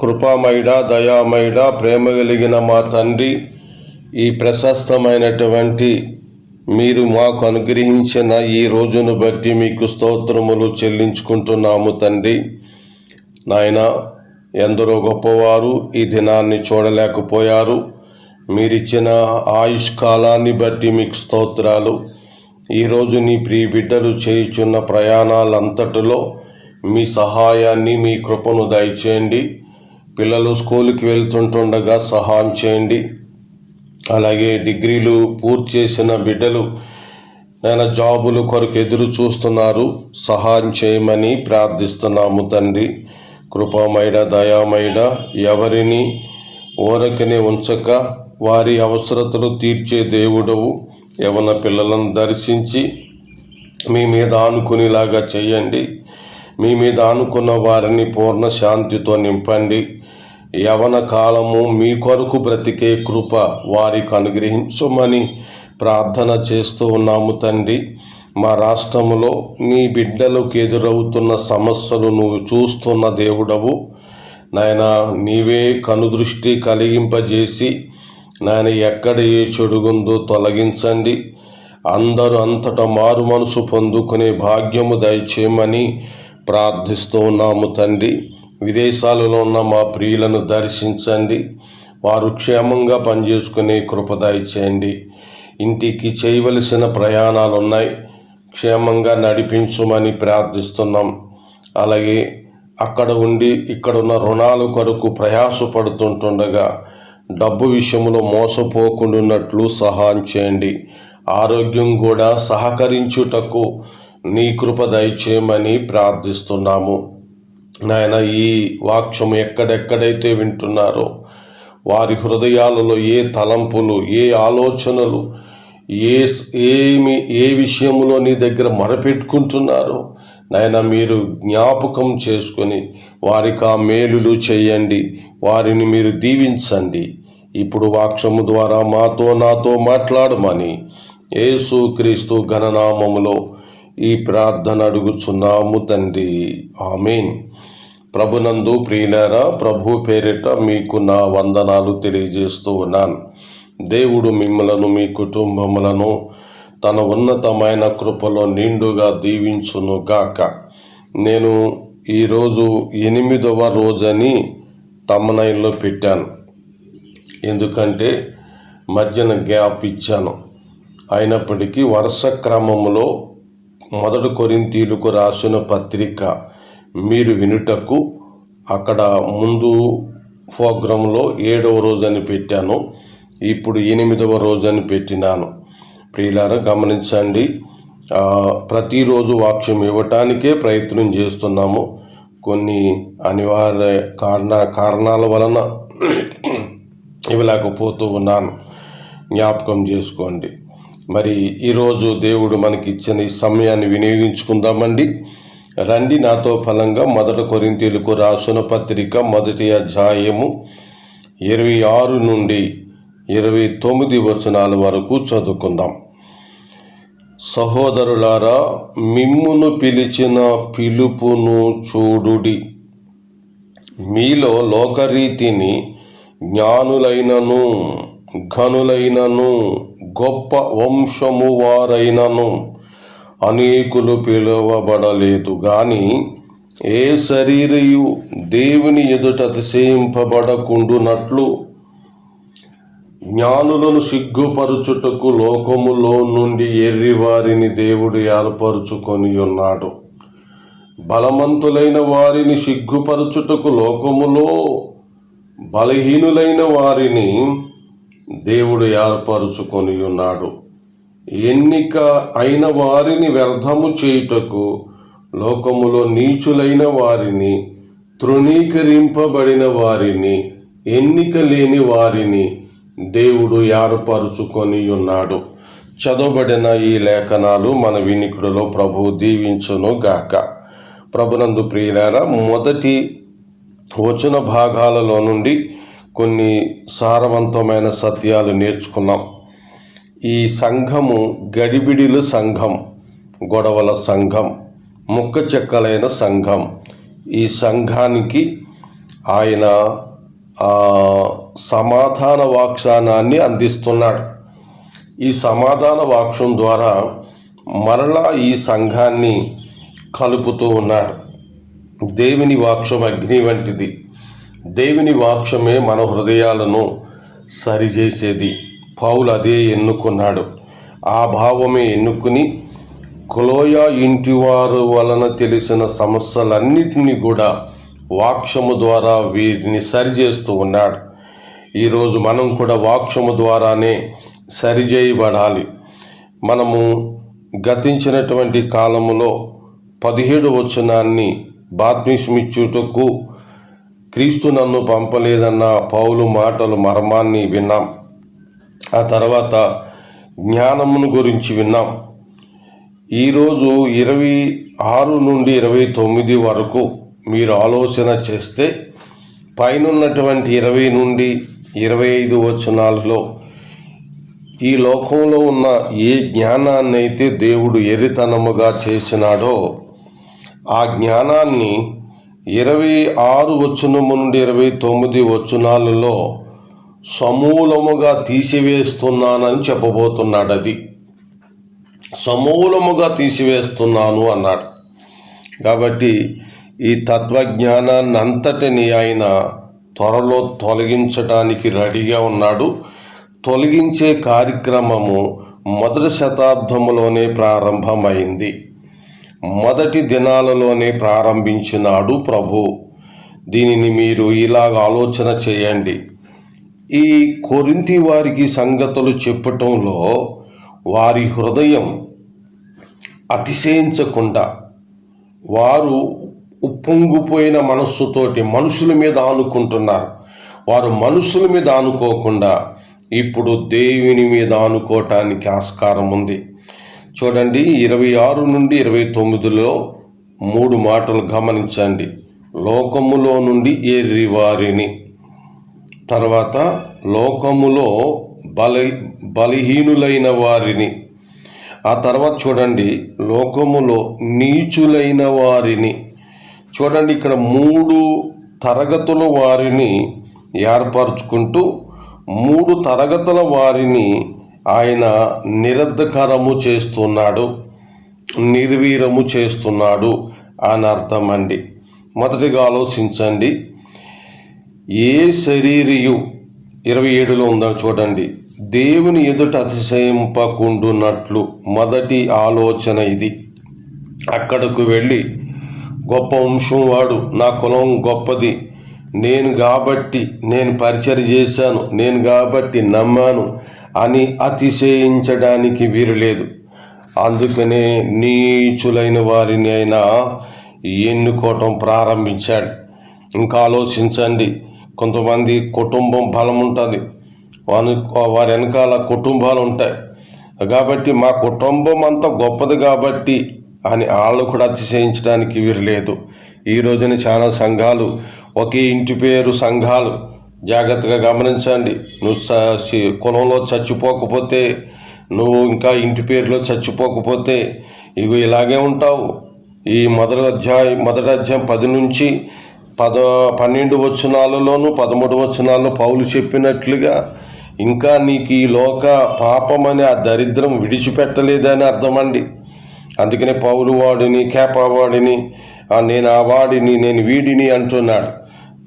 కృపామయుడ దయామయుడ ప్రేమ కలిగిన మా తండ్రి ఈ ప్రశస్తమైనటువంటి మీరు మాకు అనుగ్రహించిన ఈ రోజును బట్టి మీకు స్తోత్రములు చెల్లించుకుంటున్నాము తండ్రి. నాయన ఎందరో గొప్పవారు ఈ దినాన్ని చూడలేకపోయారు. మీరిచ్చిన ఆయుష్ కాలాన్ని బట్టి మీకు స్తోత్రాలు. ఈరోజు నీ ప్రియ బిడ్డలు చేయుచున్న ప్రయాణాలంతటిలో మీ సహాయాన్ని మీ కృపను దయచేయండి. పిల్లలు స్కూల్కి వెళ్తుంటుండగా సహాయం చేయండి. అలాగే డిగ్రీలు పూర్తి చేసిన బిడ్డలు నేను జాబులు కొరకు ఎదురు చూస్తున్నారు. సహాయం చేయమని ప్రార్థిస్తున్నాము తండ్రి. కృపామైడ దయామైడ ఎవరిని ఓరకనే ఉంచక వారి అవసరతలు తీర్చే దేవుడవు. యవన పిల్లలను దర్శించి మీ మీద ఆనుకునేలాగా చేయండి. మీ మీద ఆనుకున్న వారిని పూర్ణ శాంతితో నింపండి. యవన కాలము మీ కొరకు బ్రతికే కృప వారికి అనుగ్రహించుమని ప్రార్థన చేస్తూ ఉన్నాము తండ్రి. మా రాష్ట్రంలో నీ బిడ్డలకు ఎదురవుతున్న సమస్యలు నువ్వు చూస్తున్న దేవుడవు. నాయన నీవే కనుదృష్టి కలిగింపజేసి నాయన ఎక్కడ ఏ చెడుగుందో తొలగించండి. అందరూ అంతటా మారు మనసు పొందుకునే భాగ్యము దయచేయమని ప్రార్థిస్తూ ఉన్నాము తండ్రి. విదేశాలలో ఉన్న మా ప్రియులను దర్శించండి. వారు క్షేమంగా పనిచేసుకునే కృపదాయి చేయండి ఇంటికి చేయవలసిన ప్రయాణాలు ఉన్నాయి క్షేమంగా నడిపించమని ప్రార్థిస్తున్నాం. అలాగే అక్కడ ఉండి ఇక్కడున్న రుణాల కొరకు ప్రయాసపడుతుంటుండగా డబ్బు విషయంలో మోసపోకుండాన్నట్లు సహాయం చేయండి. ఆరోగ్యం కూడా సహకరించుటకు నీ కృప దయచేయమని ప్రార్థిస్తున్నాము. నాయన ఈ వాక్యం ఎక్కడెక్కడైతే వింటున్నారో వారి హృదయాలలో ఏ తలంపులు ఏ ఆలోచనలు ఏ ఏమి ఏ విషయంలో నీ దగ్గర మరపెట్టుకుంటున్నారో నాయన మీరు జ్ఞాపకం చేసుకొని వారికి ఆ మేలులు చేయండి వారిని మీరు దీవించండి. ఇప్పుడు వాక్షము ద్వారా మాతో నాతో మాట్లాడమని యేసు క్రీస్తు ఘననామములో ఈ ప్రార్థన అడుగుచున్నాము తండ్రి. ఆమెన్. ప్రభునందు ప్రియులారా ప్రభు పేరిట మీకు నా వందనాలు తెలియజేస్తూ ఉన్నాను. దేవుడు మిమ్మలను మీ కుటుంబములను తన ఉన్నతమైన కృపలో నిండుగా దీవించును గాక. నేను ఈరోజు ఎనిమిదవ రోజని తమ్మనైల్లో పెట్టాను. ఎందుకంటే మధ్యన గ్యాప్ ఇచ్చాను. అయినప్పటికీ వరుస క్రమంలో మొదటి కొరింతీలకు రాసిన పత్రిక మీరు వినుటకు అక్కడ ముందు ప్రోగ్రాంలో ఏడవ రోజని పెట్టాను ఇప్పుడు ఎనిమిదవ రోజని పెట్టినాను. ప్రియులారా గమనించండి ప్రతిరోజు వాక్యం ఇవ్వటానికే ప్రయత్నం చేస్తున్నాము. కొన్ని అనివార్య కారణ కారణాల వలన ఇవ్వలేకపోతూ ఉన్నాను. జ్ఞాపకం చేసుకోండి. మరి ఈరోజు దేవుడు మనకి ఇచ్చిన ఈ సమయాన్ని వినియోగించుకుందామండి. రండి నాతో ఫలంగా మొదట కొరింతీలకు రాసిన పత్రిక మొదటి అధ్యాయము ఇరవై ఆరు నుండి ఇరవై తొమ్మిది వచనాల వరకు చదువుకుందాం. సహోదరులారా మిమ్మును పిలిచిన పిలుపును చూడుడి. మీలో లోకరీతిని జ్ఞానులైనను ఘనులైనను గొప్ప వంశము వారైనను అనేకులు పిలువబడలేదు. గాని ఏ శరీరయు దేవుని ఎదుట అతిశయింపబడకుండునట్లు జ్ఞానులను సిగ్గుపరుచుటకు లోకములో నుండి ఎర్రివారిని దేవుడు ఏర్పరుచుకొని ఉన్నాడు బలవంతులైన వారిని సిగ్గుపరచుటకు లోకములో బలహీనులైన వారిని దేవుడు ఏర్పరుచుకొని ఉన్నాడు ఎన్నిక అయిన వారిని వ్యర్థము చేయుటకు లోకములో నీచులైన వారిని తృణీకరింపబడిన వారిని ఎన్నిక లేని వారిని దేవుడు ఏర్పరుచుకొని ఉన్నాడు చదవబడిన ఈ లేఖనాలు మన వినికుడిలో ప్రభు దీవించును గాక. ప్రభునందు ప్రియులారా మొదటి వచన భాగాలలో నుండి కొన్ని సారవంతమైన సత్యాలు నేర్చుకున్నాం. ఈ సంఘము గడిబిడిలు సంఘం గొడవల సంఘం ముక్క చెక్కలైన సంఘం. ఈ సంఘానికి ఆయన సమాధాన వాక్సానాన్ని అందిస్తున్నాడు. ఈ సమాధాన వాక్షం ద్వారా మరలా ఈ సంఘాన్ని కలుపుతూ ఉన్నాడు. దేవుని వాక్షం అగ్ని వంటిది. దేవుని వాక్షమే మన హృదయాలను సరిచేసేది. పౌలు అదే ఎన్నుకున్నాడు. ఆ భావమే ఎన్నుకుని క్లోయ ఇంటివారు వలన తెలిసిన సమస్యలన్నిటినీ కూడా వాక్షము ద్వారా వీరిని సరిచేస్తూ ఉన్నాడు. ఈరోజు మనం కూడా వాక్షము ద్వారానే సరిచేయబడాలి. మనము గతించినటువంటి కాలములో పదిహేడు వచనాన్ని బాత్మిస్మిచ్చుటకు క్రీస్తు నన్ను పంపలేదన్న పౌలు మాటలు మర్మాన్ని విన్నాం. ఆ తర్వాత జ్ఞానమును గురించి విన్నాం. ఈరోజు ఇరవై ఆరు నుండి ఇరవై తొమ్మిది వరకు మీరు ఆలోచన చేస్తే పైనున్నటువంటి ఇరవై నుండి ఇరవై ఐదు వచనాలలో ఈ లోకంలో ఉన్న ఏ జ్ఞానాన్ని అయితే దేవుడు ఎరితనముగా చేసినాడో ఆ జ్ఞానాన్ని ఇరవై ఆరు వచనము నుండి ఇరవై తొమ్మిది వచనాలలో సమూలముగా తీసివేస్తున్నానని చెప్పబోతున్నాడు అది. సమూలముగా తీసివేస్తున్నాను అన్నాడు. కాబట్టి ఈ తత్వజ్ఞానాన్ని అంతటిని ఆయన త్వరలో తొలగించడానికి రెడీగా ఉన్నాడు. తొలగించే కార్యక్రమము మొదటి శతాబ్దములోనే ప్రారంభమైంది. మొదటి దినాలలోనే ప్రారంభించినాడు ప్రభు. దీనిని మీరు ఇలాగ ఆలోచన చేయండి. ఈ కొరింతి వారికి సంగతులు చెప్పటంలో వారి హృదయం అతిశయించకుండా వారు ఉప్పొంగిపోయిన మనస్సుతోటి మనుషుల మీద ఆనుకుంటున్నారు. వారు మనుషుల మీద ఆనుకోకుండా ఇప్పుడు దేవుని మీద ఆనుకోవటానికి ఆస్కారం ఉంది. చూడండి ఇరవై ఆరు నుండి ఇరవై తొమ్మిదిలో మూడు మాటలు గమనించండి. లోకములో నుండి ఏరి వారిని. తర్వాత లోకములో బలి బలహీనులైన వారిని. ఆ తర్వాత చూడండి లోకములో నీచులైన వారిని. చూడండి ఇక్కడ మూడు తరగతుల వారిని ఏర్పరచుకుంటూ మూడు తరగతుల వారిని ఆయన నిరర్ధకరము చేస్తున్నాడు నిర్వీరము చేస్తున్నాడు అని అర్థం అండి మొదటిగా ఆలోచించండి. ఏ శరీరియు ఇరవై ఏడులో ఉందో చూడండి. దేవుని ఎదుట అతిశయింపకుండునట్లు మొదటి ఆలోచన ఇది. అక్కడకు వెళ్ళి గొప్ప వంశం వాడు నా కులం గొప్పది. నేను కాబట్టి నేను పరిచయం చేశాను. నేను కాబట్టి నమ్మాను. అని అతిశయించడానికి వీరు లేదు అందుకనే నీచులైన వారిని అయినా ఎన్నుకోవటం ప్రారంభించాడు. ఇంకా ఆలోచించండి కొంతమంది కుటుంబం బలం ఉంటుంది. వాని వారి వెనకాల కుటుంబాలు ఉంటాయి. కాబట్టి మా కుటుంబం అంతా గొప్పది కాబట్టి అని వాళ్ళు కూడా అతిశయించడానికి వీరు లేదు ఈ రోజున చాలా సంఘాలు ఒకే ఇంటి పేరు సంఘాలు జాగ్రత్తగా గమనించండి. నువ్వు కులంలో చచ్చిపోకపోతే నువ్వు ఇంకా ఇంటి పేరులో చచ్చిపోకపోతే ఇవి ఇలాగే ఉంటావు. ఈ మొదటి అధ్యాయం మొదటి అధ్యాయం పది నుంచి పద పన్నెండు వచనాలలోను పదమూడు వచనాల్లో పౌలు చెప్పినట్లుగా ఇంకా నీకు ఈ లోక పాపం అనే ఆ దరిద్రం విడిచిపెట్టలేదని అర్థమండి. అందుకనే పౌలు వాడిని కేపవాడిని నేను ఆ వాడిని నేను వీడిని అంటున్నాడు.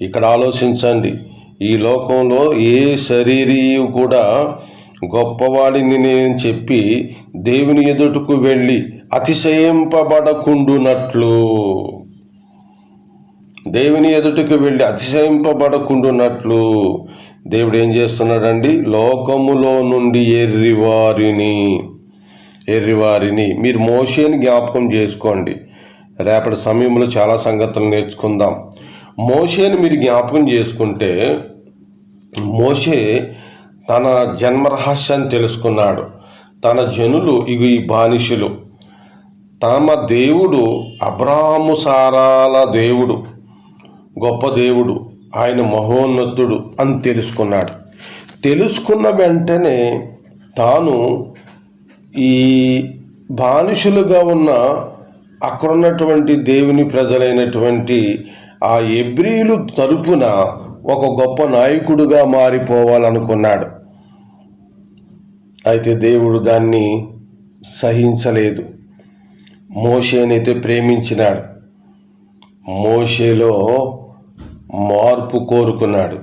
ఇక్కడ ఆలోచించండి. ఈ లోకంలో ఏ శరీరీయు కూడా గొప్పవాడిని నేను చెప్పి దేవుని ఎదుటకు వెళ్ళి అతిశయింపబడకుండునట్లు. దేవుని ఎదుటికి వెళ్ళి అతిశయింపబడకుండునట్లు. దేవుడు ఏం చేస్తున్నాడండి? లోకములో నుండి ఎర్రివారిని ఎర్రివారిని. మీరు మోషేని జ్ఞాపకం చేసుకోండి. రేపటి సమయంలో చాలా సంగతులు నేర్చుకుందాం. మోషేని మీరు జ్ఞాపకం చేసుకుంటే మోషే తన జన్మరహస్యాన్ని తెలుసుకున్నాడు. తన జనులు ఇవి ఈ తమ దేవుడు అబ్రాహము సారాల దేవుడు గొప్ప దేవుడు ఆయన మహోన్నతుడు అని తెలుసుకున్నాడు. తెలుసుకున్న వెంటనే తాను ఈ బానిసులుగా ఉన్న అక్కడున్నటువంటి దేవుని ప్రజలైనటువంటి ఆ ఎబ్రియులు తరపున ఒక గొప్ప నాయకుడుగా మారిపోవాలనుకున్నాడు. అయితే దేవుడు దాన్ని సహించలేదు. మోషేనైతే ప్రేమించినాడు. మోషేలో మార్పు కోరుకున్నాడు.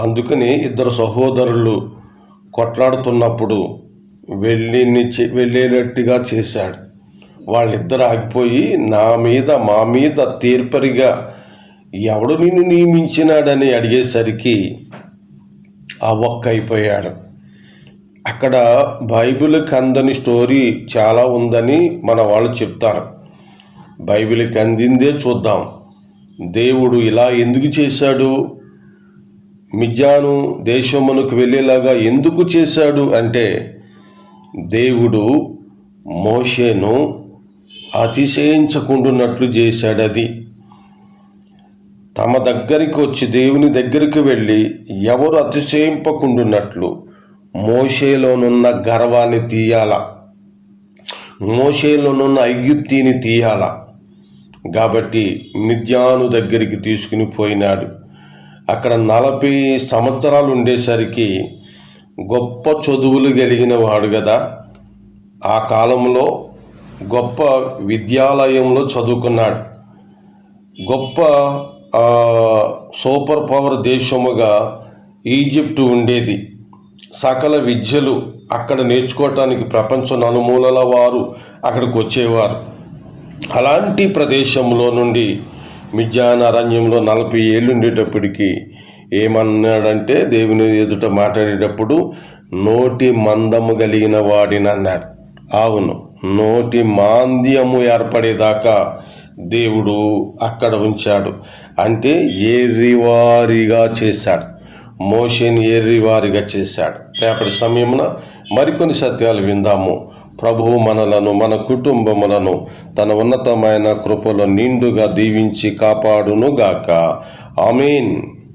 అందుకని ఇద్దరు సహోదరులు కొట్లాడుతున్నప్పుడు వెళ్ళి వెళ్ళేటట్టుగా చేశాడు. వాళ్ళిద్దరు ఆగిపోయి నా మీద మా మీద తీర్పరిగా ఎవడు నిన్ను నియమించినాడని అడిగేసరికి ఆ ఒక్క అయిపోయాడు. అక్కడ బైబిల్కి అందని స్టోరీ చాలా ఉందని మన వాళ్ళు చెప్తారు. బైబిల్కి అందిందే చూద్దాం. దేవుడు ఇలా ఎందుకు చేశాడు? మిజ్జాను దేశమునకు వెళ్ళేలాగా ఎందుకు చేశాడు అంటే దేవుడు మోషేను అతిశయించకుండున్నట్లు చేశాడు అది తమ దగ్గరికి వచ్చి దేవుని దగ్గరికి వెళ్ళి ఎవరు అతిశయింపకుండున్నట్లు మోషేలోనున్న గర్వాన్ని తీయాల. మోషేలోనున్న ఐగుప్తిని తీయాల. కాబట్టి మిద్యాను దగ్గరికి తీసుకుని పోయినాడు. అక్కడ నలభై సంవత్సరాలు ఉండేసరికి గొప్ప చదువులు కలిగిన వాడు కదా ఆ కాలంలో గొప్ప విద్యాలయంలో చదువుకున్నాడు. గొప్ప సూపర్ పవర్ దేశముగా ఈజిప్టు ఉండేది. సకల విద్యలు అక్కడ నేర్చుకోవటానికి ప్రపంచ నలుమూలల వారు అక్కడికి వచ్చేవారు. అలాంటి ప్రదేశంలో నుండి మిజ్జాన అరణ్యంలో నలభై ఏళ్ళు ఉండేటప్పటికి ఏమన్నాడంటే దేవుని ఎదుట మాట్లాడేటప్పుడు నోటి మందము కలిగిన వాడిని అన్నాడు. అవును నోటి మాంద్యము ఏర్పడేదాకా దేవుడు అక్కడ ఉంచాడు. అంటే ఏరివారిగా చేశాడు. మోషేని ఏరివారిగా చేశాడు. రేపటి సమయమున మరికొన్ని సత్యాలు విందాము. ప్రభువు మనలను మన కుటుంబములను తన ఉన్నతమైన కృపలో నిండుగా దీవించి కాపాడునుగాక. ఆమెన్.